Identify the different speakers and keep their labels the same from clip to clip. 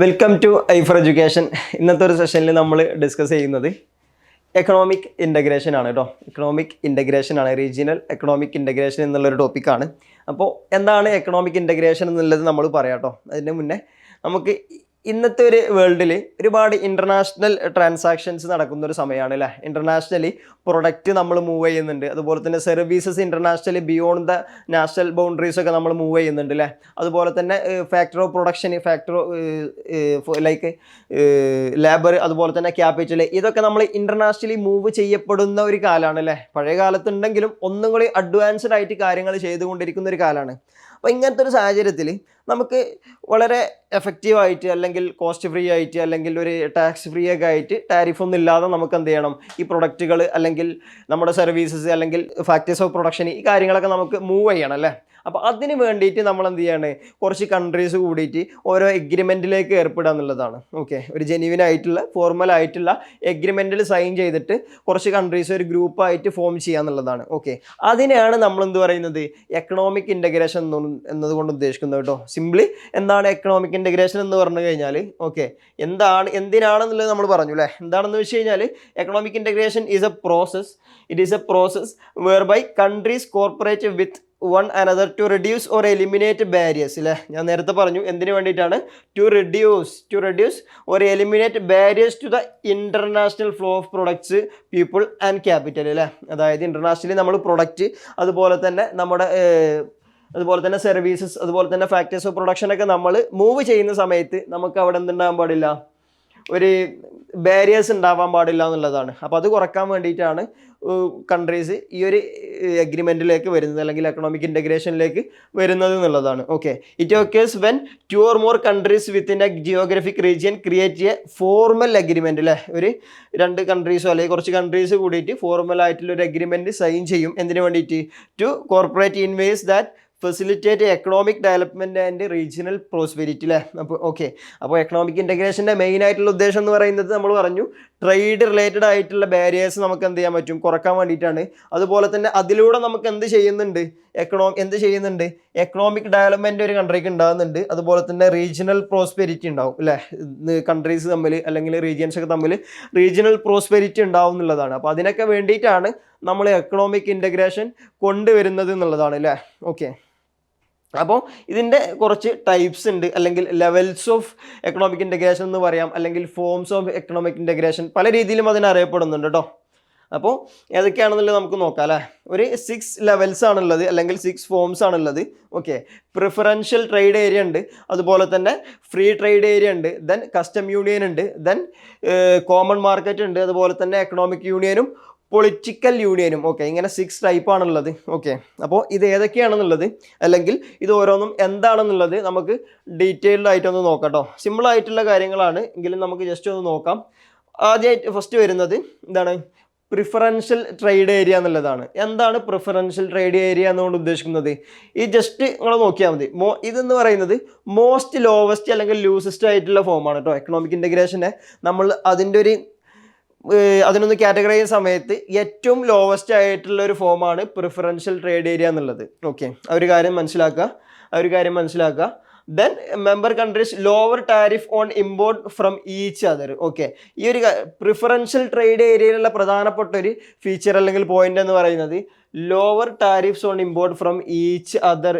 Speaker 1: Welcome to I four education ഇന്നത്തെ ഒരു സെഷനിൽ നമ്മൾ ഡിസ്കസ് ചെയ്യുന്നത് എക്കണോമിക് ഇന്റഗ്രേഷൻ ആണ് കേട്ടോ എക്കണോമിക് ഇന്റഗ്രേഷൻ ആണ് റീജിയണൽ എക്കണോമിക് ഇന്റഗ്രേഷൻ എന്നുള്ളൊരു ടോപ്പിക്കാണ് അപ്പോൾ എന്താണ് എക്കണോമിക് ഇന്റഗ്രേഷൻ എന്നുള്ളത് നമ്മൾ പറയാം കേട്ടോ അതിന് മുന്നേ നമുക്ക് ഇന്നത്തെ ഒരു വേൾഡിൽ ഒരുപാട് ഇന്റർനാഷണൽ ട്രാൻസാക്ഷൻസ് നടക്കുന്ന ഒരു സമയമാണ് അല്ലേ ഇന്റർനാഷണലി പ്രൊഡക്റ്റ് നമ്മൾ മൂവ് ചെയ്യുന്നുണ്ട്. അതുപോലെ തന്നെ services internationally beyond the national boundaries ഒക്കെ നമ്മൾ മൂവ് ചെയ്യുന്നുണ്ട് അല്ലേ അതുപോലെ തന്നെ factor of production factor like labour അതുപോലെ തന്നെ ക്യാപിറ്റൽ ഇതൊക്കെ നമ്മൾ ഇന്റർനാഷണലി മൂവ് ചെയ്യപ്പെടുന്ന ഒരു കാലമാണ് അല്ലേ പഴയ കാലത്തുണ്ടെങ്കിലും ഒന്നും കൂടി അഡ്വാൻസ്ഡ് ആയിട്ട് കാര്യങ്ങൾ ചെയ്തുകൊണ്ടിരിക്കുന്ന ഒരു കാലമാണ് അപ്പോൾ ഇങ്ങനത്തെ ഒരു സാഹചര്യത്തിൽ നമുക്ക് വളരെ എഫക്റ്റീവായിട്ട് അല്ലെങ്കിൽ കോസ്റ്റ് ഫ്രീ ആയിട്ട് അല്ലെങ്കിൽ ഒരു ടാക്സ് ഫ്രീ ഒക്കെ ആയിട്ട് ടാരിഫ് ഒന്നും ഇല്ലാതെ നമുക്ക് എന്ത് ചെയ്യണം? ഈ പ്രൊഡക്റ്റുകൾ അല്ലെങ്കിൽ നമ്മുടെ സർവീസസ് അല്ലെങ്കിൽ ഫാക്ടറീസ് ഓഫ് പ്രൊഡക്ഷൻ ഈ കാര്യങ്ങളൊക്കെ നമുക്ക് മൂവ് ചെയ്യണം അല്ലേ? അപ്പോൾ അതിന് വേണ്ടിയിട്ട് നമ്മൾ എന്ത് ചെയ്യാണ്? കുറച്ച് കൺട്രീസ് കൂടിയിട്ട് ഓരോ എഗ്രിമെന്റിലേക്ക് ഏർപ്പെടുക എന്നുള്ളതാണ്. ഓക്കെ ഒരു ജെനുവിൻ ആയിട്ടുള്ള ഫോർമൽ ആയിട്ടുള്ള എഗ്രിമെന്റിൽ സൈൻ ചെയ്തിട്ട് കുറച്ച് കൺട്രീസ് ഒരു ഗ്രൂപ്പായിട്ട് ഫോം ചെയ്യുക എന്നുള്ളതാണ്. ഓക്കെ അതിനെയാണ് നമ്മൾ എന്ത് പറയുന്നത്? എക്കണോമിക് ഇന്റഗ്രേഷൻ എന്നതുകൊണ്ട് ഉദ്ദേശിക്കുന്നത് കേട്ടോ. സിംപ്ലി എന്താണ് എക്കണോമിക് ഇന്റഗ്രേഷൻ എന്ന് പറഞ്ഞു കഴിഞ്ഞാൽ ഓക്കെ എന്താണ് എന്തിനാണെന്നുള്ളത് നമ്മൾ പറഞ്ഞു അല്ലേ എന്താണെന്ന് വെച്ച് കഴിഞ്ഞാൽ economic integration is a process it is a process whereby countries corporate with one another to reduce or eliminate barriers അല്ലേ ഞാൻ നേരത്തെ പറഞ്ഞു എന്തിനു വേണ്ടിയിട്ടാണ്? To reduce to reduce or eliminate barriers to the international flow of products people and capital അല്ലേ അതായത് internationally നമ്മൾ product അതുപോലെ തന്നെ നമ്മുടെ അതുപോലെ തന്നെ സർവീസസ് അതുപോലെ തന്നെ ഫാക്ടറീസ് ഓഫ് പ്രൊഡക്ഷനൊക്കെ നമ്മൾ മൂവ് ചെയ്യുന്ന സമയത്ത് നമുക്ക് അവിടെ എന്തുണ്ടാകാൻ പാടില്ല? ഒരു ബാരിയേഴ്സ് ഉണ്ടാവാൻ പാടില്ല എന്നുള്ളതാണ്. അപ്പോൾ അത് കുറയ്ക്കാൻ വേണ്ടിയിട്ടാണ് കൺട്രീസ് ഈ ഒരു എഗ്രിമെന്റിലേക്ക് വരുന്നത് അല്ലെങ്കിൽ എക്കണോമിക് ഇന്റഗ്രേഷനിലേക്ക് വരുന്നത് എന്നുള്ളതാണ്. Okay it occurs when two or more countries within a geographic region create a formal agreement അല്ലേ ഒരു രണ്ട് കൺട്രീസോ അല്ലെങ്കിൽ കുറച്ച് കൺട്രീസ് കൂടിയിട്ട് ഫോർമൽ ആയിട്ടുള്ള ഒരു അഗ്രിമെന്റ് സൈൻ ചെയ്യും. എന്തിനു വേണ്ടിയിട്ട്? To corporate in ways that facilitate economic development and regional prosperity അല്ലേ അപ്പോൾ ഓക്കെ അപ്പോൾ എക്കണോമിക് ഇന്റഗ്രേഷന്റെ മെയിൻ ആയിട്ടുള്ള ഉദ്ദേശം എന്ന് പറയുന്നത് നമ്മൾ പറഞ്ഞു ട്രേഡ് റിലേറ്റഡ് ആയിട്ടുള്ള ബാരിയേഴ്സ് നമുക്ക് എന്ത് ചെയ്യാൻ പറ്റും? കുറയ്ക്കാൻ വേണ്ടിയിട്ടാണ്. അതുപോലെ തന്നെ അതിലൂടെ നമുക്ക് എന്ത് ചെയ്യുന്നുണ്ട്? എക്കണോ എന്ത് ചെയ്യുന്നുണ്ട്? എക്കണോമിക് ഡെവലപ്മെന്റ് ഒരു കൺട്രിക്ക് ഉണ്ടാകുന്നുണ്ട് അതുപോലെ തന്നെ റീജിയണൽ പ്രോസ്പെരിറ്റി ഉണ്ടാവും അല്ലേ കൺട്രീസ് തമ്മിൽ അല്ലെങ്കിൽ റീജിയൻസ് ഒക്കെ തമ്മിൽ റീജിയണൽ പ്രോസ്പെരിറ്റി ഉണ്ടാവും എന്നുള്ളതാണ്. അപ്പോൾ അതിനൊക്കെ വേണ്ടിയിട്ടാണ് നമ്മൾ എക്കണോമിക് ഇന്റഗ്രേഷൻ കൊണ്ടുവരുന്നത് എന്നുള്ളതാണ് അല്ലേ ഓക്കെ അപ്പോൾ ഇതിന്റെ കുറച്ച് ടൈപ്സ് ഉണ്ട്. അല്ലെങ്കിൽ ലെവൽസ് ഓഫ് എക്കണോമിക് ഇന്റഗ്രേഷൻ എന്ന് പറയാം. അല്ലെങ്കിൽ ഫോംസ് ഓഫ് എക്കണോമിക് ഇന്റഗ്രേഷൻ പല രീതിയിലും അതിനറിയപ്പെടുന്നുണ്ട് കേട്ടോ അപ്പോൾ ഏതൊക്കെയാണെന്നുള്ളത് നമുക്ക് നോക്കാം അല്ലേ? ഒരു സിക്സ് ലെവൽസ് ആണുള്ളത്. അല്ലെങ്കിൽ സിക്സ് ഫോംസ് ആണുള്ളത്. ഓക്കെ പ്രിഫറൻഷ്യൽ ട്രേഡ് ഏരിയ ഉണ്ട്. അതുപോലെ തന്നെ ഫ്രീ ട്രേഡ് ഏരിയ ഉണ്ട്. ദെൻ കസ്റ്റം യൂണിയൻ ഉണ്ട്. ദെൻ കോമൺ മാർക്കറ്റ് ഉണ്ട്. അതുപോലെ തന്നെ എക്കണോമിക് യൂണിയനും പൊളിറ്റിക്കൽ യൂണിയനും ഓക്കെ ഇങ്ങനെ സിക്സ് ടൈപ്പ് ആണുള്ളത്. ഓക്കെ അപ്പോൾ ഇത് ഏതൊക്കെയാണെന്നുള്ളത്? അല്ലെങ്കിൽ ഇത് ഓരോന്നും എന്താണെന്നുള്ളത് നമുക്ക് ഡീറ്റെയിൽഡ് ആയിട്ടൊന്ന് നോക്കാം സിമ്പിൾ ആയിട്ടുള്ള കാര്യങ്ങളാണ്. എങ്കിലും നമുക്ക് ജസ്റ്റ് ഒന്ന് നോക്കാം. ആദ്യമായിട്ട് ഫസ്റ്റ് വരുന്നത് എന്താണ്? പ്രിഫറൻഷ്യൽ ട്രേഡ് ഏരിയ എന്നുള്ളതാണ്. എന്താണ് പ്രിഫറൻഷ്യൽ ട്രേഡ് ഏരിയ എന്നുകൊണ്ട് ഉദ്ദേശിക്കുന്നത്? ഈ ജസ്റ്റ് നിങ്ങൾ നോക്കിയാൽ മതി. മോ ഇതെന്ന് പറയുന്നത് മോസ്റ്റ് ലോവസ്റ്റ് അല്ലെങ്കിൽ ലൂസസ്റ്റ് ആയിട്ടുള്ള ഫോമാണ് കേട്ടോ എക്കണോമിക് ഇന്റഗ്രേഷനെ നമ്മൾ അതിന്റെ ഒരു അതിനൊന്ന് കാറ്റഗറി ചെയ്യുന്ന സമയത്ത് ഏറ്റവും ലോവസ്റ്റ് ആയിട്ടുള്ള ഒരു ഫോമാണ് പ്രിഫറൻഷ്യൽ ട്രേഡ് ഏരിയ എന്നുള്ളത്. ഓക്കെ ആ ഒരു കാര്യം മനസ്സിലാക്കുക. ആ ഒരു കാര്യം മനസ്സിലാക്കുക. Then member countries lower tariff on import from each other okay ഈ ഒരു പ്രിഫറൻഷ്യൽ ട്രേഡ് ഏരിയയിലുള്ള പ്രധാനപ്പെട്ട ഒരു ഫീച്ചർ അല്ലെങ്കിൽ പോയിന്റ് എന്ന് പറയുന്നത് lower tariffs on import from each other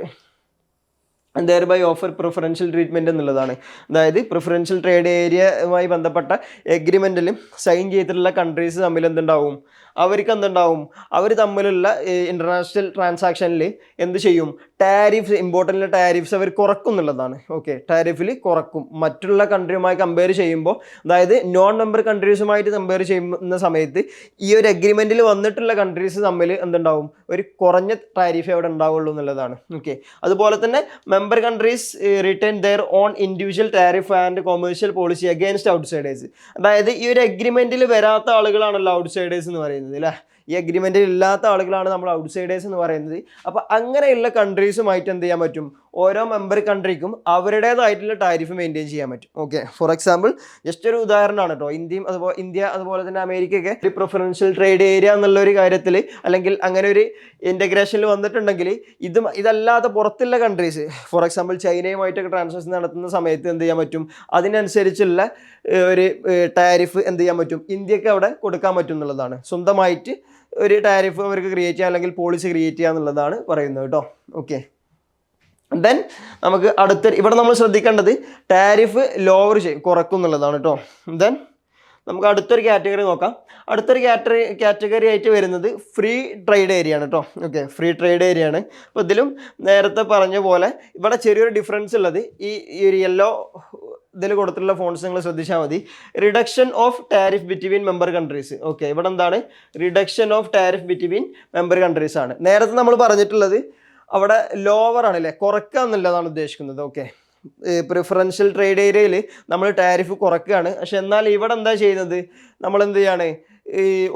Speaker 1: thereby offer preferential treatment എന്നുള്ളതാണ്. അതായത് പ്രിഫറൻഷ്യൽ ട്രേഡ് ഏരിയയുമായി ബന്ധപ്പെട്ട എഗ്രിമെന്റിലും സൈൻ ചെയ്തിട്ടുള്ള കൺട്രീസ് തമ്മിൽ എന്തുണ്ടാവും? അവർക്ക് എന്തുണ്ടാവും? അവർ തമ്മിലുള്ള ഇന്റർനാഷണൽ ട്രാൻസാക്ഷനിൽ എന്ത് ചെയ്യും? ടാരിഫ്സ് ഇമ്പോർട്ടന്റ് ടാരിഫ്സ് അവർ കുറക്കും എന്നുള്ളതാണ്. ഓക്കെ ടാരിഫിൽ കുറക്കും. മറ്റുള്ള കൺട്രിയുമായി കമ്പയർ ചെയ്യുമ്പോൾ അതായത് നോൺ മെമ്പർ കൺട്രീസുമായിട്ട് കമ്പയർ ചെയ്യുന്ന സമയത്ത് ഈ ഒരു അഗ്രിമെന്റിൽ വന്നിട്ടുള്ള കൺട്രീസ് തമ്മിൽ എന്തുണ്ടാവും? ഒരു കുറഞ്ഞ ടാരിഫ് അവിടെ ഉണ്ടാവുള്ളൂ എന്നുള്ളതാണ്. ഓക്കെ അതുപോലെ തന്നെ member countries return their own individual tariff and commercial policy against outsiders അതായത് ഈ ഒരു അഗ്രിമെന്റിൽ വരാത്ത ആളുകളാണല്ലോ ഔട്ട്സൈഡേഴ്സ് എന്ന് പറയുന്നത് അല്ലേ ഈ അഗ്രിമെന്റിൽ ഇല്ലാത്ത ആളുകളാണ് നമ്മൾ ഔട്ട്സൈഡേഴ്സ് എന്ന് പറയുന്നത്. അപ്പോൾ അങ്ങനെയുള്ള കൺട്രീസുമായിട്ട് എന്ത് ചെയ്യാൻ പറ്റും? ഓരോ മെമ്പർ കൺട്രിക്കും അവരുടേതായിട്ടുള്ള ടാരിഫ് മെയിന്റെയിൻ ചെയ്യാൻ പറ്റും. ഓക്കെ ഫോർ എക്സാമ്പിൾ ജസ്റ്റ് ഒരു ഉദാഹരണമാണ് കേട്ടോ ഇന്ത്യയും അതുപോലെ ഇന്ത്യ അതുപോലെ തന്നെ അമേരിക്കയൊക്കെ ഒരു പ്രിഫറൻഷ്യൽ ട്രേഡ് ഏരിയ എന്നുള്ള ഒരു കാര്യത്തിൽ അല്ലെങ്കിൽ അങ്ങനെ ഒരു ഇന്റഗ്രേഷനിൽ വന്നിട്ടുണ്ടെങ്കിൽ ഇത് ഇതല്ലാതെ പുറത്തുള്ള കൺട്രീസ് ഫോർ എക്സാമ്പിൾ ചൈനയുമായിട്ടൊക്കെ ട്രാൻസാക്ഷൻ നടത്തുന്ന സമയത്ത് എന്ത് ചെയ്യാൻ പറ്റും? അതിനനുസരിച്ചുള്ള ഒരു ടാരിഫ് എന്ത് ചെയ്യാൻ പറ്റും? ഇന്ത്യയ്ക്ക് അവിടെ കൊടുക്കാൻ പറ്റും എന്നുള്ളതാണ്. സ്വന്തമായിട്ട് ഒരു ടാരിഫ് അവർക്ക് ക്രിയേറ്റ് ചെയ്യുക അല്ലെങ്കിൽ പോളിസി ക്രിയേറ്റ് ചെയ്യുക എന്നുള്ളതാണ് പറയുന്നത് കേട്ടോ. ഓക്കെ ദെൻ നമുക്ക് അടുത്ത ഇവിടെ നമ്മൾ ശ്രദ്ധിക്കേണ്ടത് ടാരിഫ് ലോവർ ചെയ്യും കുറക്കും എന്നുള്ളതാണ് കേട്ടോ. ദെൻ നമുക്ക് അടുത്തൊരു കാറ്റഗറി നോക്കാം. അടുത്തൊരു കാറ്റഗറി കാറ്റഗറി ആയിട്ട് വരുന്നത് ഫ്രീ ട്രേഡ് ഏരിയ ആണ് കേട്ടോ. ഓക്കെ ഫ്രീ ട്രേഡ് ഏരിയ ആണ്. അപ്പോൾ ഇതിലും നേരത്തെ പറഞ്ഞ പോലെ ഇവിടെ ചെറിയൊരു ഡിഫറൻസ് ഉള്ളത് ഈ ഈ ഒരു യെല്ലോ ഇതിൽ കൊടുത്തിട്ടുള്ള ഫോൺസ് നിങ്ങൾ ശ്രദ്ധിച്ചാൽ മതി. Reduction of tariff between member countries okay ഇവിടെ എന്താണ്? Reduction of tariff between member countries ആണ്. നേരത്തെ നമ്മൾ പറഞ്ഞിട്ടുള്ളത് അവിടെ ലോവർ ആണ് അല്ലേ കുറക്കുക എന്നുള്ളതാണ് ഉദ്ദേശിക്കുന്നത് ഓക്കെ പ്രിഫറൻഷ്യൽ ട്രേഡ് ഏരിയയിൽ നമ്മൾ ടാരിഫ് കുറക്കുകയാണ് പക്ഷെ എന്നാൽ ഇവിടെ എന്താ ചെയ്യുന്നത്? നമ്മൾ എന്ത് ചെയ്യാണ്?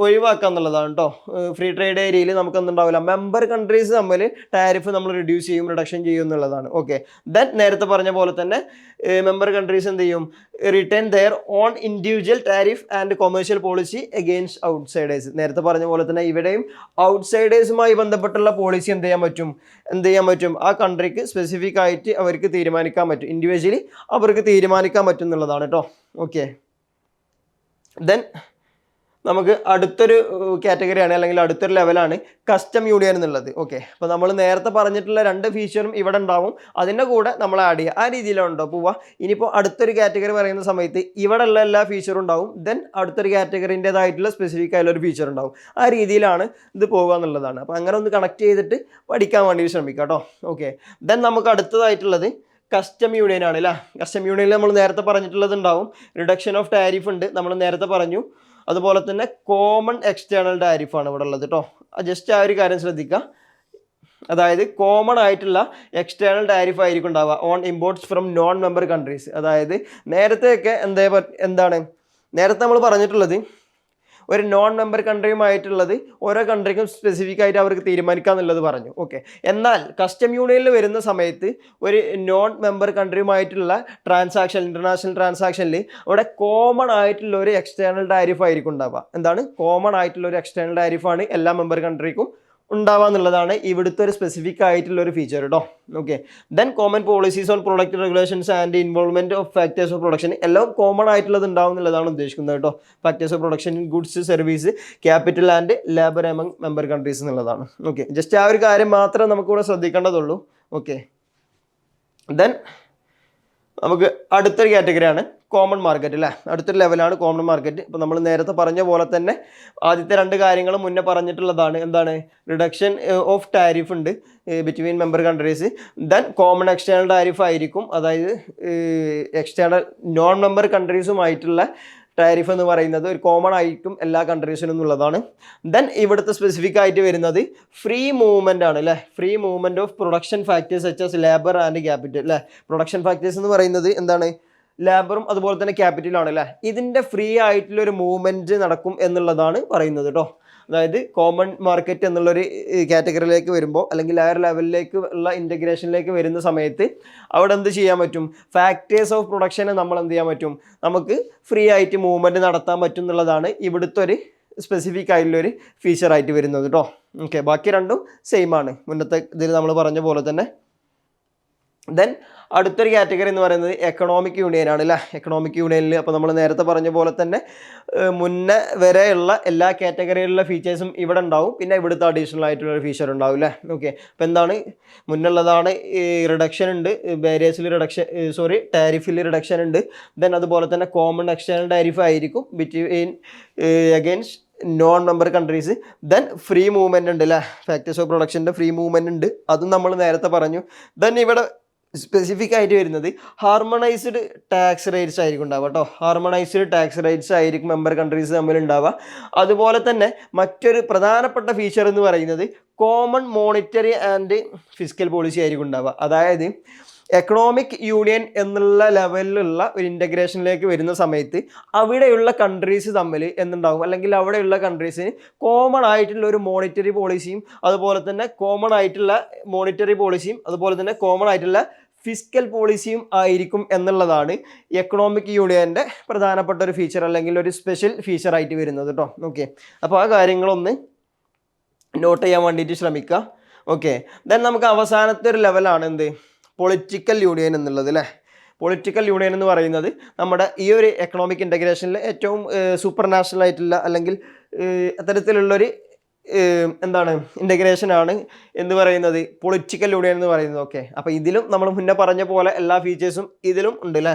Speaker 1: ഒഴിവാക്കുക എന്നുള്ളതാണ് കേട്ടോ ഫ്രീ ട്രേഡ് ഏരിയയിൽ നമുക്ക് എന്തുണ്ടാവില്ല. മെമ്പർ കൺട്രീസ് തമ്മിൽ ടാരിഫ് നമ്മൾ റിഡ്യൂസ് ചെയ്യും റിഡക്ഷൻ ചെയ്യും എന്നുള്ളതാണ്. ഓക്കെ ദെൻ നേരത്തെ പറഞ്ഞ പോലെ തന്നെ മെമ്പർ കൺട്രീസ് എന്ത് ചെയ്യും? Return their own individual tariff and commercial policy against outsiders നേരത്തെ പറഞ്ഞ പോലെ തന്നെ ഇവിടെയും ഔട്ട്സൈഡേഴ്സുമായി ബന്ധപ്പെട്ടുള്ള പോളിസി എന്ത് ചെയ്യാൻ പറ്റും? എന്ത് ചെയ്യാൻ പറ്റും? ആ കൺട്രിക്ക് സ്പെസിഫിക് ആയിട്ട് അവർക്ക് തീരുമാനിക്കാൻ പറ്റും. ഇൻഡിവിജ്വലി അവർക്ക് തീരുമാനിക്കാൻ പറ്റും എന്നുള്ളതാണ് കേട്ടോ ഓക്കെ ദെൻ നമുക്ക് അടുത്തൊരു കാറ്റഗറിയാണ് അല്ലെങ്കിൽ അടുത്തൊരു ലെവലാണ് കസ്റ്റം യൂണിയൻ എന്നുള്ളത്. ഓക്കെ. അപ്പോൾ നമ്മൾ നേരത്തെ പറഞ്ഞിട്ടുള്ള രണ്ട് ഫീച്ചറും ഇവിടെ ഉണ്ടാവും. അതിന്റെ കൂടെ നമ്മൾ ആഡ് ചെയ്യുക ആ രീതിയിലുണ്ടോ? പോവുക ഇനിയിപ്പോൾ അടുത്തൊരു കാറ്റഗറി പറയുന്ന സമയത്ത് ഇവിടെ ഉള്ള എല്ലാ ഫീച്ചറും ഉണ്ടാവും. ദെൻ അടുത്തൊരു കാറ്റഗറിന്റെതായിട്ടുള്ള സ്പെസിഫിക് ആയിട്ടുള്ള ഒരു ഫീച്ചർ ഉണ്ടാവും. ആ രീതിയിലാണ് ഇത് പോകുക എന്നുള്ളതാണ്. അപ്പോൾ അങ്ങനെ ഒന്ന് കണക്ട് ചെയ്തിട്ട് പഠിക്കാൻ വേണ്ടി ശ്രമിക്കുക കേട്ടോ. ഓക്കെ. ദെൻ നമുക്ക് അടുത്തതായിട്ടുള്ളത് കസ്റ്റം യൂണിയൻ ആണ് അല്ലേ? കസ്റ്റം യൂണിയനിൽ നമ്മൾ നേരത്തെ പറഞ്ഞിട്ടുള്ളത് ഉണ്ടാവും. റിഡക്ഷൻ ഓഫ് ടാരിഫ് ഉണ്ട്. നമ്മൾ നേരത്തെ പറഞ്ഞു. അതുപോലെ തന്നെ കോമൺ എക്സ്റ്റേണൽ ടാരിഫാണ് ഇവിടെ ഉള്ളത് കേട്ടോ ജസ്റ്റ് ആ ഒരു കാര്യം ശ്രദ്ധിക്കുക അതായത് കോമൺ ആയിട്ടുള്ള എക്സ്റ്റേണൽ ടാരിഫ് ആയിരിക്കും ഉണ്ടാവുക. On imports from non member countries അതായത് നേരത്തെയൊക്കെ എന്തേ എന്താണ്? നേരത്തെ നമ്മൾ പറഞ്ഞിട്ടുള്ളത് ഒരു നോൺ മെമ്പർ കൺട്രിയുമായിട്ടുള്ളത് ഓരോ കൺട്രിക്കും സ്പെസിഫിക് ആയിട്ട് അവർക്ക് തീരുമാനിക്കാമെന്നുള്ളത് പറഞ്ഞു. ഓക്കെ എന്നാൽ കസ്റ്റം യൂണിയനിൽ വരുന്ന സമയത്ത് ഒരു നോൺ മെമ്പർ കൺട്രിയുമായിട്ടുള്ള ട്രാൻസാക്ഷൻ ഇന്റർനാഷണൽ ട്രാൻസാക്ഷനിൽ അവിടെ കോമൺ ആയിട്ടുള്ള ഒരു എക്സ്റ്റേണൽ ടാരിഫ് ആയിരിക്കും ഉണ്ടാവുക. എന്താണ്? കോമൺ ആയിട്ടുള്ള ഒരു എക്സ്റ്റേണൽ ടാരിഫാണ് എല്ലാ മെമ്പർ കൺട്രിക്കും ഉണ്ടാവുക എന്നുള്ളതാണ് ഇവിടുത്തെ ഒരു സ്പെസിഫിക് ആയിട്ടുള്ള ഒരു ഫീച്ചർ കേട്ടോ okay then common policies on product regulations and involvement of factors of production എല്ലാം കോമൺ ആയിട്ടുള്ളത് ഉണ്ടാവും എന്നുള്ളതാണ് ഉദ്ദേശിക്കുന്നത് കേട്ടോ factors of production goods service capital and labour among member countries എന്നുള്ളതാണ്. ഓക്കെ ജസ്റ്റ് ആ ഒരു കാര്യം മാത്രമേ നമുക്കിവിടെ ശ്രദ്ധിക്കേണ്ടതുള്ളൂ. ഓക്കെ ദെൻ നമുക്ക് അടുത്തൊരു കാറ്റഗറിയാണ് കോമൺ മാർക്കറ്റ് അല്ലേ അടുത്തൊരു ലെവലാണ് കോമൺ മാർക്കറ്റ് ഇപ്പോൾ നമ്മൾ നേരത്തെ പറഞ്ഞ പോലെ തന്നെ ആദ്യത്തെ രണ്ട് കാര്യങ്ങൾ മുന്നേ പറഞ്ഞിട്ടുള്ളതാണ്. എന്താണ്? റിഡക്ഷൻ ഓഫ് ടാരിഫ് ഉണ്ട് between member countries then common external tariff ആയിരിക്കും. അതായത് എക്സ്റ്റേണൽ നോൺ മെമ്പർ കൺട്രീസുമായിട്ടുള്ള ടാരിഫ് എന്ന് പറയുന്നത് ഒരു കോമൺ ആയിരിക്കും എല്ലാ കൺട്രീസിനും എന്നുള്ളതാണ്. ദെൻ ഇവിടുത്തെ സ്പെസിഫിക് ആയിട്ട് വരുന്നത് ഫ്രീ മൂവ്മെന്റ് ആണ് അല്ലേ free movement of production factors such labour and capital അല്ലേ പ്രൊഡക്ഷൻ ഫാക്ടേഴ്സ് എന്ന് പറയുന്നത് എന്താണ്? ലേബറും അതുപോലെ തന്നെ ക്യാപിറ്റലും ആണ് അല്ലേ ഇതിന്റെ ഫ്രീ ആയിട്ടുള്ള ഒരു മൂവ്മെന്റ് നടക്കും എന്നുള്ളതാണ് പറയുന്നത് കേട്ടോ അതായത് കോമൺ മാർക്കറ്റ് എന്നുള്ളൊരു കാറ്റഗറിയിലേക്ക് വരുമ്പോൾ അല്ലെങ്കിൽ ഒരു ലെവലിലേക്ക് ഉള്ള ഇന്റഗ്രേഷനിലേക്ക് വരുന്ന സമയത്ത് അവിടെ എന്ത് ചെയ്യാൻ പറ്റും? ഫാക്ടേഴ്സ് ഓഫ് പ്രൊഡക്ഷനെ നമ്മൾ എന്ത് ചെയ്യാൻ പറ്റും? നമുക്ക് ഫ്രീ ആയിട്ട് മൂവ്മെന്റ് നടത്താൻ പറ്റും എന്നുള്ളതാണ് ഇവിടുത്തെ ഒരു സ്പെസിഫിക് ആയിട്ടുള്ളൊരു ഫീച്ചറായിട്ട് വരുന്നത് കേട്ടോ ഓക്കെ ബാക്കി രണ്ടും സെയിം ആണ്. മുന്നത്തെ ഇതിൽ നമ്മൾ പറഞ്ഞ പോലെ തന്നെ ദെൻ അടുത്തൊരു കാറ്റഗറി എന്ന് പറയുന്നത് എക്കണോമിക് യൂണിയൻ ആണ് അല്ലേ എക്കണോമിക് യൂണിയനിൽ അപ്പോൾ നമ്മൾ നേരത്തെ പറഞ്ഞ പോലെ തന്നെ മുന്നേ വരെയുള്ള എല്ലാ കാറ്റഗറിയിലുള്ള ഫീച്ചേഴ്സും ഇവിടെ ഉണ്ടാവും. പിന്നെ ഇവിടുത്തെ അഡീഷണൽ ആയിട്ടുള്ള ഒരു ഫീച്ചർ ഉണ്ടാവും അല്ലേ ഓക്കെ അപ്പോൾ എന്താണ്? മുന്നുള്ളതാണ് ഈ റിഡക്ഷൻ ഉണ്ട്. ബാരിയേഴ്സിൽ റിഡക്ഷൻ സോറി ടാരിഫിൽ റിഡക്ഷൻ ഉണ്ട്. ദെൻ അതുപോലെ തന്നെ കോമൺ എക്സ്റ്റേണൽ ടാരിഫ് ആയിരിക്കും between against non member countries then free movement ഉണ്ട് അല്ലേ ഫാക്ടേഴ്സ് ഓഫ് പ്രൊഡക്ഷന്റെ ഫ്രീ മൂവ്മെന്റ് ഉണ്ട്. അതും നമ്മൾ നേരത്തെ പറഞ്ഞു. ദെൻ ഇവിടെ സ്പെസിഫിക് ആയിട്ട് വരുന്നത് ഹാർമണൈസ്ഡ് ടാക്സ് റേറ്റ്സ് ആയിരിക്കും ഉണ്ടാവുക കേട്ടോ. ഹാർമണൈസ്ഡ് ടാക്സ് റേറ്റ്സ് ആയിരിക്കും മെമ്പർ കൺട്രീസ് തമ്മിൽ ഉണ്ടാവുക. അതുപോലെ തന്നെ മറ്റൊരു പ്രധാനപ്പെട്ട ഫീച്ചർ എന്ന് പറയുന്നത് common monetary and fiscal policy ആയിരിക്കും ഉണ്ടാവുക. അതായത് എക്കണോമിക് യൂണിയൻ എന്നുള്ള ലെവലിലുള്ള ഒരു ഇന്റഗ്രേഷനിലേക്ക് വരുന്ന സമയത്ത് അവിടെയുള്ള കൺട്രീസ് തമ്മിൽ എന്തുണ്ടാകും അല്ലെങ്കിൽ അവിടെയുള്ള കൺട്രീസിന് കോമൺ ആയിട്ടുള്ള ഒരു മോണിറ്ററി പോളിസിയും അതുപോലെ തന്നെ കോമൺ ആയിട്ടുള്ള മോണിറ്ററി പോളിസിയും അതുപോലെ തന്നെ കോമൺ ആയിട്ടുള്ള ഫിസിക്കൽ പോളിസിയും ആയിരിക്കും എന്നുള്ളതാണ് എക്കണോമിക് യൂണിയന്റെ പ്രധാനപ്പെട്ട ഒരു ഫീച്ചർ അല്ലെങ്കിൽ ഒരു സ്പെഷ്യൽ ഫീച്ചറായിട്ട് വരുന്നത് കേട്ടോ ഓക്കെ അപ്പോൾ ആ കാര്യങ്ങളൊന്ന് നോട്ട് ചെയ്യാൻ വേണ്ടിയിട്ട് ശ്രമിക്കുക ഓക്കെ ദെൻ നമുക്ക് അവസാനത്തെ ഒരു ലെവലാണ് എന്ത്? പൊളിറ്റിക്കൽ യൂണിയൻ എന്നുള്ളത് അല്ലേ പൊളിറ്റിക്കൽ യൂണിയൻ എന്ന് പറയുന്നത് നമ്മുടെ ഈ ഒരു എക്കണോമിക് ഇന്റഗ്രേഷനിൽ ഏറ്റവും സൂപ്പർ നാഷണൽ ആയിട്ടുള്ള അല്ലെങ്കിൽ അത്തരത്തിലുള്ളൊരു ഏഹ്, ഇന്റഗ്രേഷൻ ആണ് എന്ന് പറയുന്നത് പൊളിറ്റിക്കൽ യൂണിയൻ എന്ന് പറയുന്നത്. ഓക്കെ അപ്പോൾ ഇതിലും നമ്മൾ മുന്നേ പറഞ്ഞ പോലെ എല്ലാ ഫീച്ചേഴ്സും ഇതിലും ഉണ്ട് അല്ലേ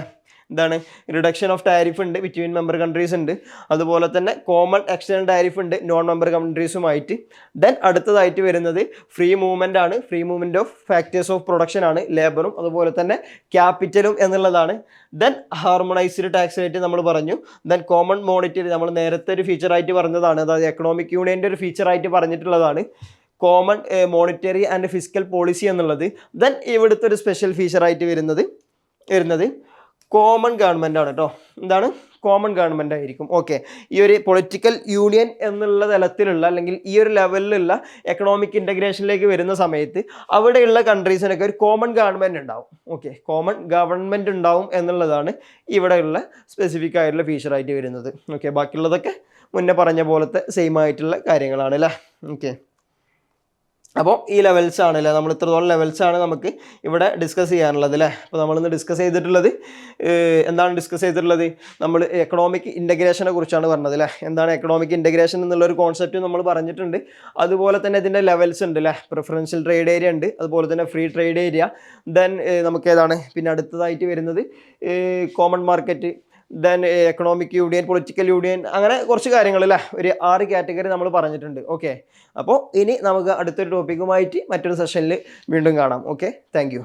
Speaker 1: എന്താണ് റിഡക്ഷൻ ഓഫ് ടാരിഫ് ഉണ്ട് ബിറ്റ്വീൻ മെമ്പർ കൺട്രീസ് ഉണ്ട്. അതുപോലെ തന്നെ കോമൺ എക്സ്റ്റേണൽ ടാരിഫ് ഉണ്ട് നോൺ മെമ്പർ കൺട്രീസുമായിട്ട് ദെൻ അടുത്തതായിട്ട് വരുന്നത് ഫ്രീ മൂവ്മെന്റ് ആണ്. Free movement of factors of production ആണ് ലേബറും അതുപോലെ തന്നെ ക്യാപിറ്റലും എന്നുള്ളതാണ്. ദെൻ ഹാർമണൈസ്ഡ് ടാക്സ് റേറ്റ് നമ്മൾ പറഞ്ഞു. ദെൻ കോമൺ മോണിറ്ററി നമ്മൾ നേരത്തെ ഒരു ഫീച്ചറായിട്ട് പറഞ്ഞതാണ്. അതായത് എക്കണോമിക് യൂണിയന്റെ ഒരു ഫീച്ചറായിട്ട് പറഞ്ഞിട്ടുള്ളതാണ്. Common monetary and fiscal policy എന്നുള്ളത്. ദെൻ ഇവിടുത്തെ ഒരു സ്പെഷ്യൽ ഫീച്ചറായിട്ട് വരുന്നത് വരുന്നത് കോമൺ ഗവൺമെന്റ് ആണ് കേട്ടോ എന്താണ്? കോമൺ ഗവൺമെന്റ് ആയിരിക്കും. ഓക്കെ ഈ ഒരു പൊളിറ്റിക്കൽ യൂണിയൻ എന്നുള്ള തലത്തിലുള്ള അല്ലെങ്കിൽ ഈ ഒരു ലെവലിലുള്ള എക്കണോമിക് ഇന്റഗ്രേഷനിലേക്ക് വരുന്ന സമയത്ത് അവിടെയുള്ള കൺട്രീസിനൊക്കെ ഒരു കോമൺ ഗവൺമെന്റ് ഉണ്ടാവും. ഓക്കെ കോമൺ ഗവൺമെന്റ് ഉണ്ടാവും എന്നുള്ളതാണ് ഇവിടെയുള്ള സ്പെസിഫിക് ആയിട്ടുള്ള ഫീച്ചറായിട്ട് വരുന്നത്. ഓക്കെ ബാക്കിയുള്ളതൊക്കെ മുന്നേ പറഞ്ഞ പോലത്തെ സെയിം ആയിട്ടുള്ള കാര്യങ്ങളാണ് അല്ലേ ഓക്കെ അപ്പോൾ ഈ ലെവൽസ് ആണ് അല്ലേ നമ്മൾ ഇത്രത്തോളം ലെവൽസ് ആണ് നമുക്ക് ഇവിടെ ഡിസ്കസ് ചെയ്യാനുള്ളത് അല്ലേ? അപ്പോൾ നമ്മളിന്ന് ഡിസ്കസ് ചെയ്തിട്ടുള്ളത് എന്താണ് ഡിസ്കസ് ചെയ്തിട്ടുള്ളത്? നമ്മൾ എക്കണോമിക് ഇന്റഗ്രേഷനെ കുറിച്ചാണ് പറഞ്ഞത് അല്ലേ? എന്താണ് എക്കണോമിക് ഇന്റഗ്രേഷൻ എന്നുള്ളൊരു കോൺസെപ്റ്റ് നമ്മൾ പറഞ്ഞിട്ടുണ്ട്. അതുപോലെ തന്നെ ഇതിന്റെ ലെവൽസ് ഉണ്ട് അല്ലേ? പ്രിഫറൻഷ്യൽ ട്രേഡ് ഏരിയ ഉണ്ട്. അതുപോലെ തന്നെ ഫ്രീ ട്രേഡ് ഏരിയ ദെൻ നമുക്ക് ഏതാണ്? പിന്നെ അടുത്തതായിട്ട് വരുന്നത് common market then economic union political union അങ്ങനെ കുറച്ച് കാര്യങ്ങളല്ലേ ഒരു ആറ് കാറ്റഗറി നമ്മൾ പറഞ്ഞിട്ടുണ്ട്. ഓക്കെ അപ്പോൾ ഇനി നമുക്ക് അടുത്തൊരു ടോപ്പിക്കുമായിട്ട് മറ്റൊരു സെഷനിൽ വീണ്ടും കാണാം. Okay thank